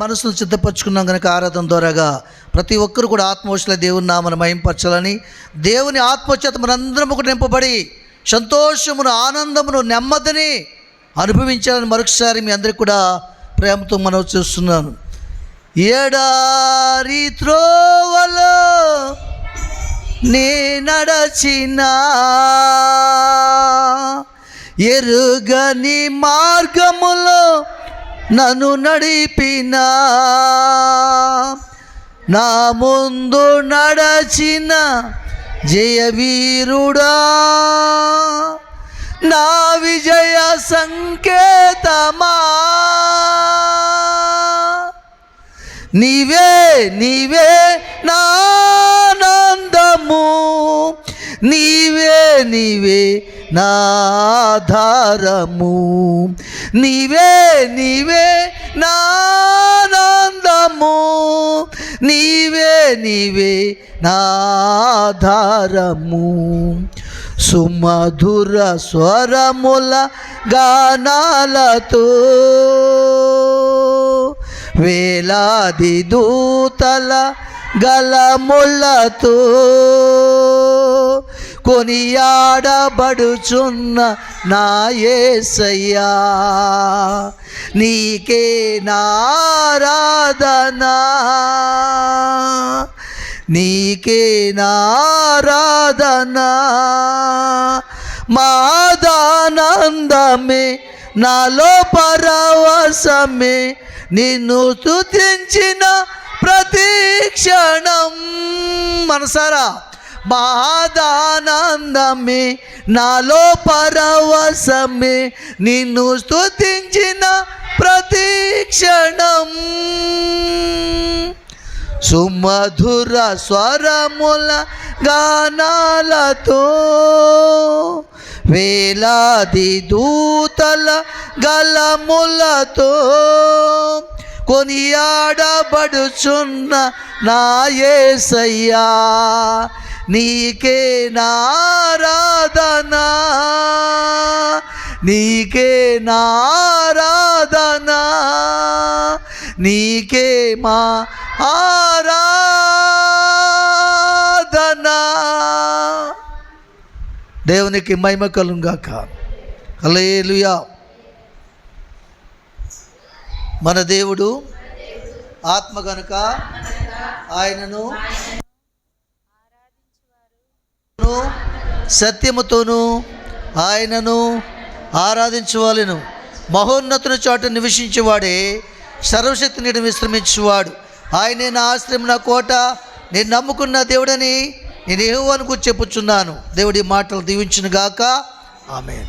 మనసును సిద్ధపరచుకున్నాం కనుక ఆరాధన ద్వారాగా ప్రతి ఒక్కరు కూడా ఆత్మవశుల దేవుని నామను మహింపరచాలని దేవుని ఆత్మచేత మనందరం కూడా నింపబడి సంతోషమును ఆనందమును నెమ్మదిని అనుభవించాలని మరొకసారి మీ అందరికి కూడా ప్రేమతో మనవి చేస్తున్నాను. ఏడారి త్రోవలో నే నడచిన ఎరుగని మార్గములో నన్ను నడిపిన నా ముందు నడచిన జయవీరుడా నా విజయ సంకేతమా? నీవే నీవే నానందము నీ నీవే నాధారము నీవే నీవే నానందము నీవే నీవే నాధారము సుమధుర స్వరముల గానాలతో వేలాది దూతల గలములతో కొనియాడబడుచున్న నా ఏసయ్యా. నీకే నారాధనా. నీకే నారాధనా. మాదానందమే నాలో పరవశమే నిన్ను స్తుతించిన ప్రతి క్షణం. మనసారా? మాదానందమే నాలో పరవశమే నిన్ను స్తుతించిన ప్రతి క్షణం. సుమధుర స్వరముల గానాలతో వేలాది దూతల గలములతో కొనియాడబడుచున్న నాయేసయ్యా నీకే నారాధనా. నీకే నారాధనా. నీకే మా ఆరాధనా దేవునికి మహిమ కలుగాక అలేలుయా మన దేవుడు ఆత్మ కనుక ఆయనను సత్యముతోను ఆయనను ఆరాధించవాలను. మహోన్నతుని చోట నివసించేవాడే సర్వశక్తి నీడు విశ్రమించేవాడు ఆయనే నా ఆశ్రయం నా కోట. నేను నమ్ముకున్న దేవుడని నేను ఏవో అనుకు చెప్పుచున్నాను. దేవుడి మాటలు దీవించిన గాక ఆమె